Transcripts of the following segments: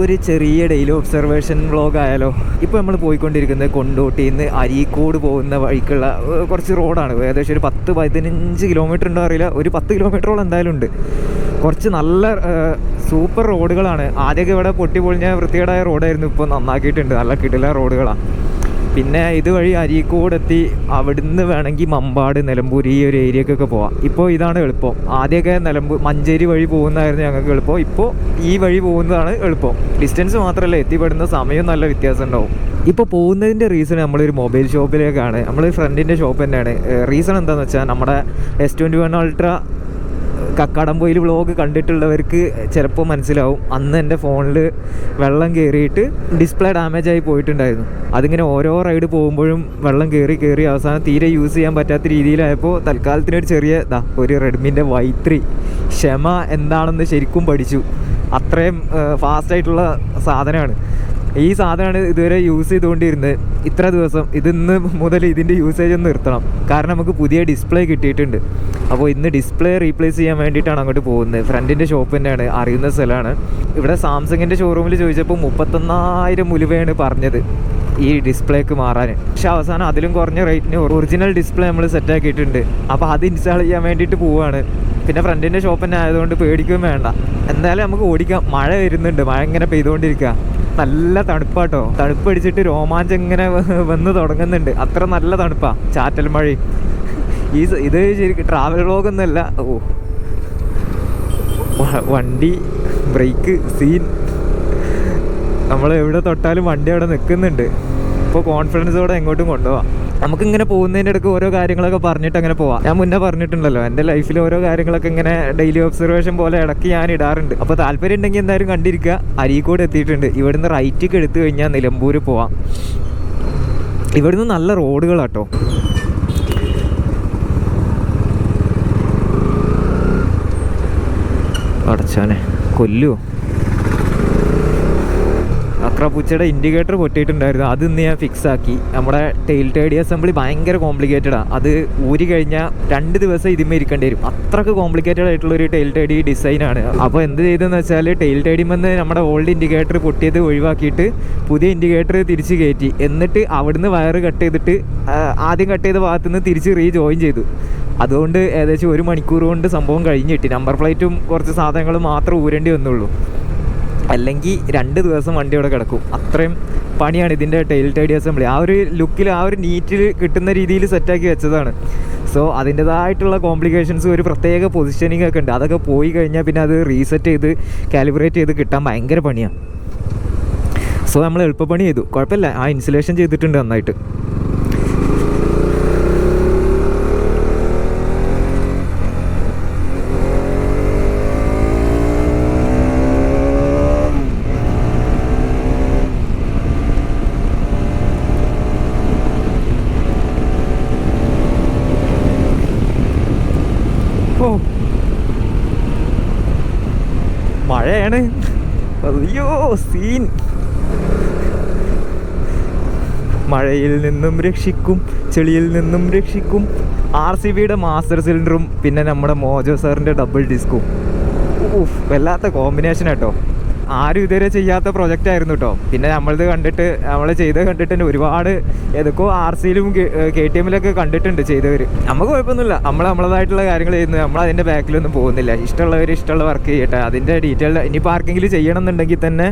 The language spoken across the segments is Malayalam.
ഒരു ചെറിയ ഡെയിലി ഒബ്സർവേഷൻ വ്ളോഗ് ആയാലോ? ഇപ്പോൾ നമ്മൾ പോയിക്കൊണ്ടിരിക്കുന്നത് കൊണ്ടോട്ടിയിൽ നിന്ന് അരീക്കോട് പോകുന്ന വഴിക്കുള്ള കുറച്ച് റോഡാണ്. ഏകദേശം ഒരു പത്ത് പതിനഞ്ച് കിലോമീറ്റർ ഉണ്ടോ അറിയില്ല. ഒരു പത്ത് കിലോമീറ്ററോളം എന്തായാലും ഉണ്ട്. കുറച്ച് നല്ല സൂപ്പർ റോഡുകളാണ് ആദ്യമൊക്കെ ഇവിടെ പൊട്ടി പൊളിഞ്ഞ വൃത്തികേടായ റോഡായിരുന്നു ഇപ്പോൾ നന്നാക്കിയിട്ടുണ്ട്. നല്ല കിടില റോഡുകളാണ് പിന്നെ ഇതുവഴി അരീക്കോട് എത്തി അവിടുന്ന് വേണമെങ്കിൽ മമ്പാട് നിലമ്പൂർ ഈ ഒരു ഏരിയക്കൊക്കെ പോവാം. ഇപ്പോൾ ഇതാണ് എളുപ്പം. ആദ്യമൊക്കെ നിലമ്പൂർ മഞ്ചേരി വഴി പോകുന്നതായിരുന്നു ഞങ്ങൾക്ക് എളുപ്പം. ഇപ്പോൾ ഈ വഴി പോകുന്നതാണ് എളുപ്പം. ഡിസ്റ്റൻസ് മാത്രമല്ല എത്തിപ്പെടുന്ന സമയം നല്ല വ്യത്യാസം ഉണ്ടാവും. ഇപ്പോൾ പോകുന്നതിന്റെ റീസൺ നമ്മളൊരു മൊബൈൽ ഷോപ്പിലേക്കാണ്. നമ്മൾ ഫ്രണ്ടിന്റെ ഷോപ്പ് തന്നെയാണ്. റീസൺ എന്താണെന്ന് വെച്ചാൽ നമ്മുടെ S twenty one ultra Kakkadampoyil vlog കണ്ടിട്ടുള്ളവർക്ക് ചിലപ്പോൾ മനസ്സിലാവും. അന്ന് എന്റെ ഫോണിൽ വെള്ളം കയറിയിട്ട് ഡിസ്പ്ലേ ഡാമേജ് ആയി പോയിട്ടുണ്ടായിരുന്നു. അതിങ്ങനെ ഓരോ റൈഡ് പോകുമ്പോഴും വെള്ളം കയറി കയറി അവസാനം തീരെ യൂസ് ചെയ്യാൻ പറ്റാത്ത രീതിയിലായപ്പോൾ തൽക്കാലത്തിനൊരു ചെറിയ ഇതാ ഒരു റെഡ്മിന്റെ വൈ ത്രീ. ക്ഷമ എന്താണെന്ന് ശരിക്കും പഠിച്ചു. അത്രയും ഫാസ്റ്റായിട്ടുള്ള സാധനമാണ്. ഈ സാധനമാണ് ഇതുവരെ യൂസ് ചെയ്തുകൊണ്ടിരുന്നത്. ഇത്ര ദിവസം ഇതിന്ന് മുതൽ ഇതിന്റെ യൂസേജ് ഒന്ന് നിർത്തണം. കാരണം നമുക്ക് പുതിയ ഡിസ്പ്ലേ കിട്ടിയിട്ടുണ്ട്. അപ്പോൾ ഇന്ന് ഡിസ്പ്ലേ റീപ്ലേസ് ചെയ്യാൻ വേണ്ടിയിട്ടാണ് അങ്ങോട്ട് പോകുന്നത്. ഫ്രണ്ടിന്റെ ഷോപ്പ് തന്നെയാണ് അറിയുന്ന സ്ഥലമാണ്. ഇവിടെ സാംസങ്ങിന്റെ ഷോറൂമിൽ ചോദിച്ചപ്പോൾ മുപ്പത്തൊന്നായിരം മുലുവയാണ് പറഞ്ഞത് ഈ ഡിസ്പ്ലേക്ക് മാറാൻ. പക്ഷെ അവസാനം അതിലും കുറഞ്ഞ റേറ്റിന് ഒറിജിനൽ ഡിസ്പ്ലേ നമ്മൾ സെറ്റ് ആക്കിയിട്ടുണ്ട്. അപ്പോൾ അത് ഇൻസ്റ്റാൾ ചെയ്യാൻ വേണ്ടിയിട്ട് പോവുകയാണ് പിന്നെ ഫ്രണ്ടിന്റെ ഷോപ്പ് തന്നെ ആയതുകൊണ്ട് പേടിക്കുകയും വേണ്ട. എന്തായാലും നമുക്ക് ഓടിക്കാം. മഴ വരുന്നുണ്ട്. മഴ ഇങ്ങനെ പെയ്തുകൊണ്ടിരിക്കുക. നല്ല തണുപ്പാട്ടോ. തണുപ്പ് അടിച്ചിട്ട് രോമാഞ്ചം ഇങ്ങനെ വന്ന് തുടങ്ങുന്നുണ്ട്. അത്ര നല്ല തണുപ്പാ. ചാറ്റൽ മഴ. ഈ ഇത് ശരിക്കും ട്രാവൽ വ്ളോഗൊന്നുമല്ല ഓ. വണ്ടി ബ്രേക്ക് സീൻ നമ്മൾ എവിടെ തൊട്ടാലും വണ്ടി അവിടെ നിൽക്കുന്നുണ്ട്. ഇപ്പോൾ കോൺഫിഡൻസോടെ എങ്ങോട്ടും കൊണ്ടുപോവാം. നമുക്കിങ്ങനെ പോകുന്നതിന്റെ ഇടയ്ക്ക് ഓരോ കാര്യങ്ങളൊക്കെ പറഞ്ഞിട്ട് അങ്ങനെ പോവാം. ഞാൻ മുന്നേ പറഞ്ഞിട്ടുണ്ടല്ലോ എന്റെ ലൈഫിൽ ഓരോ കാര്യങ്ങളൊക്കെ ഇങ്ങനെ ഡെയിലി ഒബ്സർവേഷൻ പോലെ ഇടയ്ക്ക് ഞാൻ ഇടാറുണ്ട്. അപ്പോൾ താല്പര്യം ഉണ്ടെങ്കിൽ എന്തായാലും കണ്ടിരിക്കുക. അരീക്കോട് എത്തിയിട്ടുണ്ട്. ഇവിടുന്ന് റൈറ്റിക്ക് എടുത്തു കഴിഞ്ഞാൽ നിലമ്പൂർ പോവാം. ഇവിടുന്ന് നല്ല റോഡുകളാട്ടോ. അടച്ചാനെ കൊല്ലുവോ? അക്രപൂച്ചയുടെ ഇൻഡിക്കേറ്റർ പൊട്ടിയിട്ടുണ്ടായിരുന്നു. അത് ഇന്ന് ഞാൻ ഫിക്സ് ആക്കി. നമ്മുടെ ടെയിൽ ടേഡി അസംബ്ലി ഭയങ്കര കോംപ്ലിക്കേറ്റഡാണ് അത് ഊരി കഴിഞ്ഞാൽ രണ്ട് ദിവസം ഇതിമേ ഇരിക്കേണ്ടി വരും. അത്രയ്ക്ക് കോംപ്ലിക്കേറ്റഡ് ആയിട്ടുള്ള ഒരു ടെയിൽ ടേഡി ഡിസൈനാണ് അപ്പോൾ എന്ത് ചെയ്തെന്ന് വെച്ചാൽ ടെയിൽ ടേഡിമെന്ന് നമ്മുടെ ഓൾഡ് ഇൻഡിക്കേറ്റർ പൊട്ടിയത് ഒഴിവാക്കിയിട്ട് പുതിയ ഇൻഡിക്കേറ്റർ തിരിച്ച് കയറ്റി എന്നിട്ട് അവിടുന്ന് വയറ് കട്ട് ചെയ്തിട്ട് ആദ്യം കട്ട് ചെയ്ത ഭാഗത്ത് നിന്ന് തിരിച്ച് റീ ജോയിൻ ചെയ്തു. അതുകൊണ്ട് ഏകദേശം ഒരു മണിക്കൂർ കൊണ്ട് സംഭവം കഴിഞ്ഞ് കിട്ടി. നമ്പർ പ്ലേറ്റും കുറച്ച് സാധനങ്ങളും മാത്രം ഊരേണ്ടി വന്നുള്ളൂ. അല്ലെങ്കിൽ രണ്ട് ദിവസം വണ്ടി അവിടെ കിടക്കും. അത്രയും പണിയാണ് ഇതിന്റെ ടെയിൽ ടൈഡി അസംബ്ലി ആ ഒരു ലുക്കിൽ ആ ഒരു നീറ്റിൽ കിട്ടുന്ന രീതിയിൽ സെറ്റാക്കി വെച്ചതാണ്. സോ അതിന്റെതായിട്ടുള്ള കോംപ്ലിക്കേഷൻസ് ഒരു പ്രത്യേക പൊസിഷനിങ് ഒക്കെ ഉണ്ട്. അതൊക്കെ പോയി കഴിഞ്ഞാൽ പിന്നെ അത് റീസെറ്റ് ചെയ്ത് കാലിബ്രേറ്റ് ചെയ്ത് കിട്ടാൻ ഭയങ്കര പണിയാണ് സോ നമ്മൾ എളുപ്പപ്പണി ചെയ്തു. കുഴപ്പമില്ല. ആ ഇൻസുലേഷൻ ചെയ്തിട്ടുണ്ട് നന്നായിട്ട് ഓ മഴയാണ് അയ്യോ സീൻ. മഴയിൽ നിന്നും രക്ഷിക്കും ചെളിയിൽ നിന്നും രക്ഷിക്കും ആർ സി ബിയുടെ മാസ്റ്റർ സിലിണ്ടറും പിന്നെ നമ്മുടെ മോജോ സാറിന്റെ ഡബിൾ ഡിസ്കും ഊഫ് വല്ലാത്ത കോമ്പിനേഷൻ കേട്ടോ ആരും ഇതുവരെ ചെയ്യാത്ത പ്രൊജക്റ്റ് ആയിരുന്നു കേട്ടോ പിന്നെ നമ്മളിത് കണ്ടിട്ട് നമ്മൾ ചെയ്ത് കണ്ടിട്ട് ഒരുപാട് ഏതൊക്കെയോ ആർ സിയിലും കെ ടി എമ്മിലൊക്കെ കണ്ടിട്ടുണ്ട് ചെയ്തവർ നമുക്ക് കുഴപ്പമൊന്നുമില്ല. നമ്മൾ നമ്മളതായിട്ടുള്ള കാര്യങ്ങൾ ചെയ്യുന്നത് നമ്മൾ അതിന്റെ ബാക്കിലൊന്നും പോകുന്നില്ല. ഇഷ്ടമുള്ളവർ ഇഷ്ടമുള്ള വർക്ക് ചെയ്യട്ടെ. അതിന്റെ ഡീറ്റെയിൽ ഇനിയിപ്പോൾ ആർക്കെങ്കിലും ചെയ്യണം എന്നുണ്ടെങ്കിൽ തന്നെ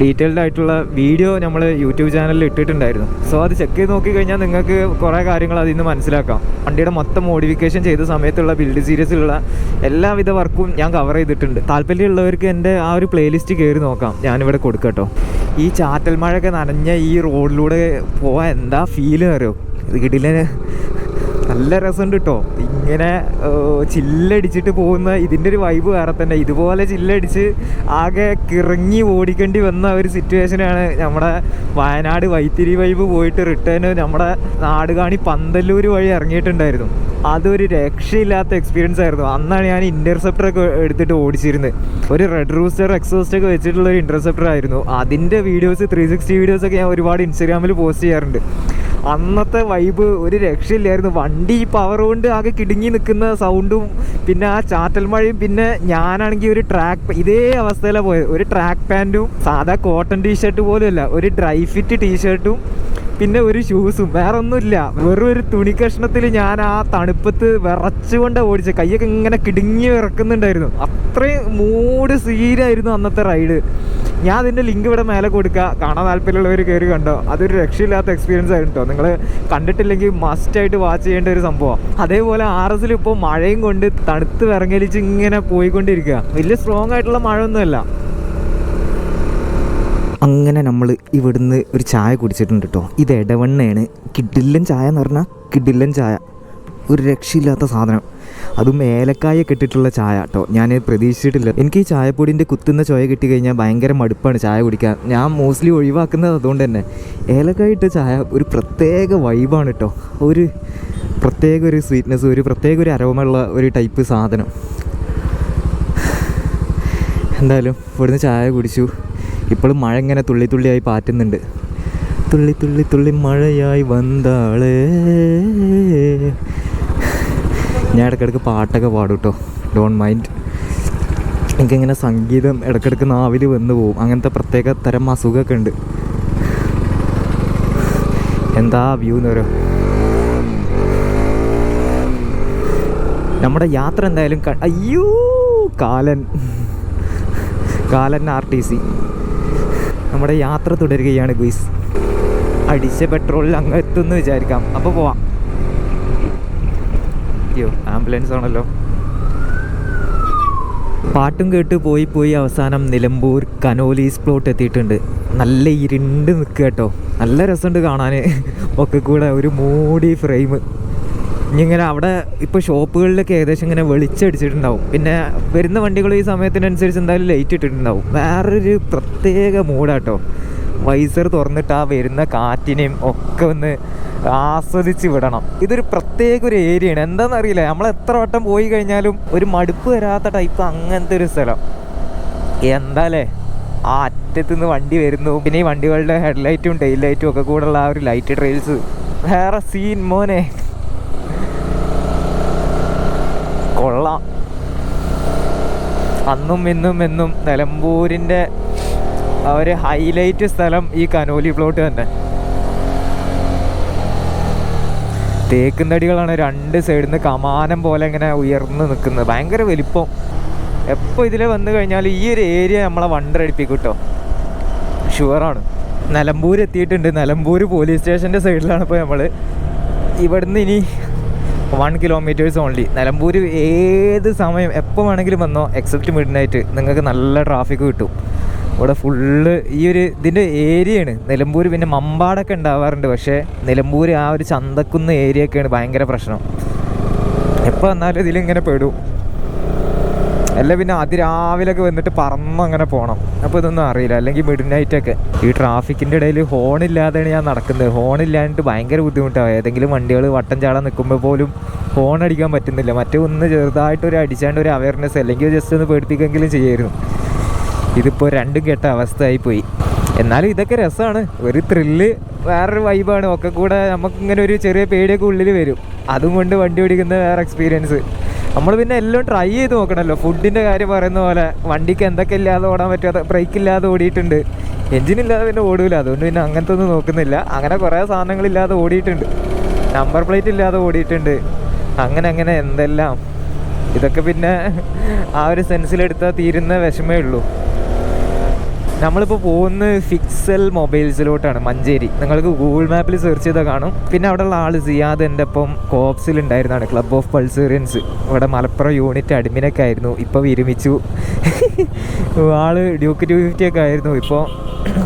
ഡീറ്റെയിൽഡ് ആയിട്ടുള്ള വീഡിയോ നമ്മൾ യൂട്യൂബ് ചാനലിൽ ഇട്ടിട്ടുണ്ടായിരുന്നു. സോ അത് ചെക്ക് ചെയ്ത് നോക്കി കഴിഞ്ഞാൽ നിങ്ങൾക്ക് കുറേ കാര്യങ്ങൾ അതിൽ നിന്ന് മനസ്സിലാക്കാം. വണ്ടിയുടെ മൊത്തം മോഡിഫിക്കേഷൻ ചെയ്ത സമയത്തുള്ള ബിൽഡ് സീരീസിലുള്ള എല്ലാവിധ വർക്കും ഞാൻ കവർ ചെയ്തിട്ടുണ്ട്. താല്പര്യമുള്ളവർക്ക് എന്റെ ആ ഒരു പ്ലേലിസ്റ്റ് കയറി നോക്കാം. ഞാനിവിടെ കൊടുക്കട്ടോ. ഈ ചാറ്റൽ മഴയൊക്കെ നനഞ്ഞ ഈ റോഡിലൂടെ പോവാൻ എന്താ ഫീൽ അറിയോ? ഇത് കിടില നല്ല രസമുണ്ട് കേട്ടോ ഇങ്ങനെ ചില്ലടിച്ചിട്ട് പോകുന്ന ഇതിന്റെ ഒരു വൈബ് വേറെ തന്നെ. ഇതുപോലെ ചില്ലടിച്ച് ആകെ കിറങ്ങി ഓടിക്കേണ്ടി വന്ന ഒരു സിറ്റുവേഷനാണ് നമ്മുടെ വയനാട് വൈത്തിരി വൈബ് പോയിട്ട് റിട്ടേൺ നമ്മുടെ നാടുകാണി പന്തല്ലൂർ വഴി ഇറങ്ങിയിട്ടുണ്ടായിരുന്നു. അതൊരു രക്ഷയില്ലാത്ത എക്സ്പീരിയൻസ് ആയിരുന്നു. അന്നാണ് ഞാൻ ഇന്റർസെപ്റ്റർ ഒക്കെ എടുത്തിട്ട് ഓടിച്ചിരുന്നത്. ഒരു റെഡ് റൂസ്റ്റർ എക്സോസ്റ്റ് ഒക്കെ വെച്ചിട്ടുള്ള ഒരു ഇന്റർസെപ്റ്റർ ആയിരുന്നു. അതിന്റെ വീഡിയോസ് ത്രീ സിക്സ്റ്റി വീഡിയോസ് ഒക്കെ ഞാൻ ഒരുപാട് ഇൻസ്റ്റാഗ്രാമിൽ പോസ്റ്റ് ചെയ്യാറുണ്ട്. അന്നത്തെ വൈബ് ഒരു രക്ഷയില്ലായിരുന്നു. വണ്ടി പവർ കൊണ്ട് ആകെ കിടുങ്ങി നിൽക്കുന്ന സൗണ്ടും പിന്നെ ആ ചാറ്റൽ മഴയും പിന്നെ ഞാനാണെങ്കിൽ ഒരു ട്രാക്ക് ഇതേ അവസ്ഥയിലാണ് പോയത്. ഒരു ട്രാക്ക് പാന്റും സാധാ കോട്ടൺ ടീഷർട്ട് പോലുമല്ല ഒരു ഡ്രൈ ഫിറ്റ് ടീഷർട്ടും പിന്നെ ഒരു ഷൂസും വേറെ ഒന്നുമില്ല വെറും ഒരു തുണി കഷ്ണത്തിൽ ഞാൻ ആ തണുപ്പത്ത് വിറച്ചുകൊണ്ട് ഓടിച്ചത്. കൈയൊക്കെ ഇങ്ങനെ കിടുങ്ങി വിറക്കുന്നുണ്ടായിരുന്നു. അത്രയും മൂട് സീനായിരുന്നു അന്നത്തെ റൈഡ് ഞാൻ അതിന്റെ ലിങ്ക് ഇവിടെ മേലെ കൊടുക്കുക കാണാൻ താല്പര്യമുള്ളവർ കയറി കണ്ടോ? അതൊരു രക്ഷയില്ലാത്ത എക്സ്പീരിയൻസ് ആയിരുന്നു കേട്ടോ നിങ്ങൾ കണ്ടിട്ടില്ലെങ്കിൽ മസ്റ്റായിട്ട് വാച്ച് ചെയ്യേണ്ട ഒരു സംഭവം. അതേപോലെ ആർ എസിൽ ഇപ്പോൾ മഴയും കൊണ്ട് തണുത്ത് വിറങ്ങലിച്ച് ഇങ്ങനെ പോയിക്കൊണ്ടിരിക്കുക വലിയ സ്ട്രോങ് ആയിട്ടുള്ള മഴ ഒന്നുമല്ല അങ്ങനെ നമ്മൾ ഇവിടുന്ന് ഒരു ചായ കുടിച്ചിട്ടുണ്ട് കേട്ടോ ഇത് ഇടവണ്ണയാണ് കിഡില്ലൻ ചായ എന്ന് പറഞ്ഞാൽ കിഡില്ലൻ ചായ. ഒരു രക്ഷയില്ലാത്ത സാധനം. അതും ഏലക്കായ കെട്ടിട്ടുള്ള ചായ കേട്ടോ. ഞാൻ പ്രതീക്ഷിച്ചിട്ടില്ല. എനിക്ക് ഈ ചായപ്പൊടിന്റെ കുത്തുന്ന ചോയ കിട്ടി കഴിഞ്ഞാൽ ഭയങ്കര മടുപ്പാണ് ചായ കുടിക്കാൻ. ഞാൻ മോസ്റ്റ്ലി ഒഴിവാക്കുന്നത് അതുകൊണ്ട് തന്നെ. ഏലക്കായ ഇട്ട ചായ ഒരു പ്രത്യേക വൈബാണ് കേട്ടോ ഒരു പ്രത്യേക ഒരു സ്വീറ്റ്നെസ് ഒരു പ്രത്യേക ഒരു അരോമയുള്ള ഒരു ടൈപ്പ് സാധനം. എന്തായാലും ഇവിടുന്ന് ചായ കുടിച്ചു. ഇപ്പോഴും മഴ ഇങ്ങനെ തുള്ളി തുള്ളിയായി പാറ്റുന്നുണ്ട്. തുള്ളി തുള്ളി തുള്ളി മഴയായി വന്നാളേ ഞാൻ ഇടയ്ക്കിടയ്ക്ക് പാട്ടൊക്കെ പാടും കേട്ടോ ഡോൺ മൈൻഡ് എനിക്കിങ്ങനെ സംഗീതം ഇടയ്ക്കിടയ്ക്ക് നാവിൽ വന്നു പോകും അങ്ങനത്തെ പ്രത്യേക തരം അസുഖമൊക്കെ ഉണ്ട്. എന്താ വ്യൂ എന്ന് നമ്മുടെ യാത്ര എന്തായാലും അയ്യോ കാലൻ. കാലൻ ആർ ടി സി. നമ്മുടെ യാത്ര തുടരുകയാണ് ഗുയിസ്. അടിച്ച പെട്രോളിൽ അങ്ങ് എത്തുമെന്ന് വിചാരിക്കാം. അപ്പോൾ പോവാം. അയ്യോ ആംബുലൻസ് ആണല്ലോ. പാട്ടും കേട്ട് പോയി പോയി അവസാനം നിലമ്പൂർ കനോലീസ് പ്ലോട്ട് എത്തിയിട്ടുണ്ട്. നല്ല ഇരുണ്ട് നിൽക്കുക കേട്ടോ. നല്ല രസമുണ്ട് കാണാൻ ഒക്കെ കൂടെ ഒരു മൂടി ഫ്രെയിം. ഇങ്ങനെ അവിടെ ഇപ്പോൾ ഷോപ്പുകളിലൊക്കെ ഏകദേശം ഇങ്ങനെ വെളിച്ചടിച്ചിട്ടുണ്ടാവും. പിന്നെ വരുന്ന വണ്ടികൾ ഈ സമയത്തിനനുസരിച്ച് എന്തായാലും ലൈറ്റ് ഇട്ടിട്ടുണ്ടാവും. വേറൊരു പ്രത്യേക മൂഡാട്ടോ വൈസർ തുറന്നിട്ട് ആ വരുന്ന കാറ്റിനെയും ഒക്കെ ഒന്ന് ആസ്വദിച്ച് വിടണം ഇതൊരു പ്രത്യേക ഒരു ഏരിയയാണ്. എന്താണെന്നറിയില്ല നമ്മൾ എത്ര വട്ടം പോയി കഴിഞ്ഞാലും ഒരു മടുപ്പ് വരാത്ത ടൈപ്പ് അങ്ങനത്തെ ഒരു സ്ഥലം. എന്താലേ ആ അറ്റത്ത് നിന്ന് വണ്ടി വരുന്നു. പിന്നെ ഈ വണ്ടികളുടെ ഹെഡ്ലൈറ്റും ടെയിൽ ലൈറ്റും ഒക്കെ കൂടെയുള്ള ആ ഒരു ലൈറ്റ് ട്രെയിൽസ് വേറെ സീൻ മോനെ. കൊള്ളാം. അന്നും ഇന്നും എന്നും നിലമ്പൂരിന്റെ ഒരു ഹൈലൈറ്റ് സ്ഥലം ഈ കനോലി പ്ലോട്ട് തന്നെ. തേക്കും തടികളാണ് രണ്ട് സൈഡിൽ നിന്ന് കമാനം പോലെ ഇങ്ങനെ ഉയർന്ന് നിൽക്കുന്നത് ഭയങ്കര വലിപ്പം. എപ്പോൾ ഇതിൽ വന്നു കഴിഞ്ഞാൽ ഈ ഒരു ഏരിയ നമ്മളെ വണ്ടർ അടിപ്പിക്കും കേട്ടോ ഷുവറാണ് നിലമ്പൂർ എത്തിയിട്ടുണ്ട്. നിലമ്പൂർ പോലീസ് സ്റ്റേഷന്റെ സൈഡിലാണ് ഇപ്പോൾ നമ്മൾ ഇവിടുന്ന് ഇനി വൺ കിലോമീറ്റേഴ്സ് ഓൺലി നിലമ്പൂർ ഏത് സമയം എപ്പോൾ വേണമെങ്കിലും വന്നോ എക്സെപ്റ്റ് മിഡ് നൈറ്റ് നിങ്ങൾക്ക് നല്ല ട്രാഫിക് കിട്ടും. ഇവിടെ ഫുള്ള് ഈ ഒരു ഇതിന്റെ ഏരിയയാണ് നിലമ്പൂർ പിന്നെ മമ്പാടൊക്കെ ഉണ്ടാവാറുണ്ട്. പക്ഷേ നിലമ്പൂർ ആ ഒരു ചന്തക്കുന്ന് ഏരിയ ഒക്കെയാണ് ഭയങ്കര പ്രശ്നം. എപ്പോൾ വന്നാലും ഇതിലിങ്ങനെ പെടും. അല്ല പിന്നെ അതിരാവിലൊക്കെ വന്നിട്ട് പറന്ന് അങ്ങനെ പോകണം അപ്പോൾ ഇതൊന്നും അറിയില്ല. അല്ലെങ്കിൽ മിഡ് നൈറ്റൊക്കെ ഈ ട്രാഫിക്കിന്റെ ഇടയിൽ ഹോണില്ലാതെയാണ് ഞാൻ നടക്കുന്നത്. ഹോണില്ലാണ്ട് ഭയങ്കര ബുദ്ധിമുട്ടാണ്. ഏതെങ്കിലും വണ്ടികൾ വട്ടം ചാടാൻ നിൽക്കുമ്പോൾ പോലും ഹോൺ അടിക്കാൻ പറ്റുന്നില്ല. മറ്റേ ഒന്ന് ചെറുതായിട്ട് ഒരു അടിച്ചാണ്ട് ഒരു അവയർനെസ് അല്ലെങ്കിൽ ജസ്റ്റ് ഒന്ന് പേടിപ്പിക്കെങ്കിലും ചെയ്യായിരുന്നു. ഇതിപ്പോൾ രണ്ടും കെട്ട അവസ്ഥയായി പോയി എന്നാലും ഇതൊക്കെ രസമാണ് ഒരു ത്രില്ല് വേറൊരു വൈബാണ് ഒക്കെ കൂടെ നമുക്കിങ്ങനെ ഒരു ചെറിയ പേടിയൊക്കെ ഉള്ളിൽ വരും. അതും കൊണ്ട് വണ്ടി ഓടിക്കുന്ന വേറെ എക്സ്പീരിയൻസ് നമ്മൾ പിന്നെ എല്ലാം ട്രൈ ചെയ്ത് നോക്കണമല്ലോ ഫുഡിന്റെ കാര്യം പറയുന്ന പോലെ വണ്ടിക്ക് എന്തൊക്കെ ഇല്ലാതെ ഓടാൻ പറ്റാത്ത ബ്രേക്ക് ഇല്ലാതെ ഓടിയിട്ടുണ്ട്. എഞ്ചിൻ ഇല്ലാതെ പിന്നെ ഓടില്ല അതുകൊണ്ട് പിന്നെ അങ്ങനത്തെ ഒന്നും നോക്കുന്നില്ല. അങ്ങനെ കുറേ സാധനങ്ങളില്ലാതെ ഓടിയിട്ടുണ്ട്. നമ്പർ പ്ലേറ്റ് ഇല്ലാതെ ഓടിയിട്ടുണ്ട്. അങ്ങനെ അങ്ങനെ എന്തെല്ലാം. ഇതൊക്കെ പിന്നെ ആ ഒരു സെൻസിലെടുത്താൽ തീരുന്ന വിഷമേ ഉള്ളൂ. നമ്മളിപ്പോൾ പോകുന്നത് ഫിക്സൽ മൊബൈൽസിലോട്ടാണ് മഞ്ചേരി. നിങ്ങൾക്ക് ഗൂഗിൾ മാപ്പിൽ സെർച്ച് ചെയ്താൽ കാണും. പിന്നെ അവിടെയുള്ള ആൾ സിയാദ് എന്റെ ഒപ്പം കോപ്സിൽ ഉണ്ടായിരുന്നതാണ് ക്ലബ് ഓഫ് പൾസേറിയൻസ് ഇവിടെ മലപ്പുറം യൂണിറ്റ് അഡ്മിനൊക്കെ ആയിരുന്നു ഇപ്പോൾ വിരമിച്ചു. ആൾ ഡ്യൂക്ക് ടു ആയിരുന്നു ഇപ്പോൾ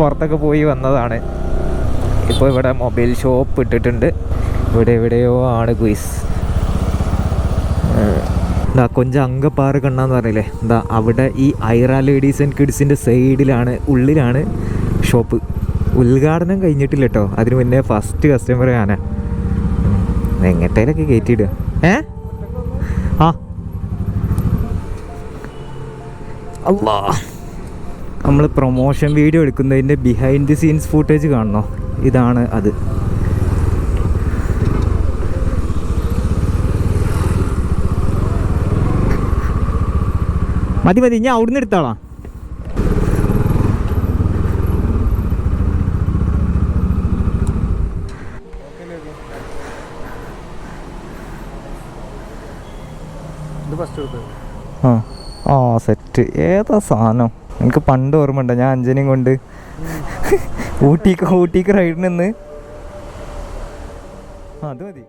പുറത്തൊക്കെ പോയി വന്നതാണ്. ഇപ്പോൾ ഇവിടെ മൊബൈൽ ഷോപ്പ് ഇട്ടിട്ടുണ്ട്. ഇവിടെ എവിടെയോ ആണ് ഗുയിസ്. എന്താ കൊഞ്ചം അങ്കപ്പാറ കണ്ണാന്ന് പറഞ്ഞില്ലേ എന്താ അവിടെ ഈ ഐറ ലേഡീസ് ആൻഡ് കിഡ്സിന്റെ സൈഡിലാണ് ഉള്ളിലാണ് ഷോപ്പ്. ഉദ്ഘാടനം കഴിഞ്ഞിട്ടില്ല കേട്ടോ അതിന് മുന്നേ ഫസ്റ്റ് കസ്റ്റമർ ഞാനാ എങ്ങട്ടേലൊക്കെ കയറ്റിയിടുക ഏ? ആ. അല്ലാ നമ്മൾ പ്രൊമോഷൻ വീഡിയോ എടുക്കുന്നതിന്റെ ബിഹൈൻഡ് ദി സീൻസ് ഫുട്ടേജ് കാണണോ? ഇതാണ് അത്. മതി മതി ഞാൻ അവിടുന്ന് എടുത്തോളാം. ആ ആ സെറ്റ് ഏതാ സാധനം? എനിക്ക് പണ്ട് ഓർമ്മ ഉണ്ടോ ഞാൻ അഞ്ജനയും കൊണ്ട്. ഊട്ടിക്ക് ഊട്ടിക്ക് റൈഡിന് നിന്ന്. അത് മതി.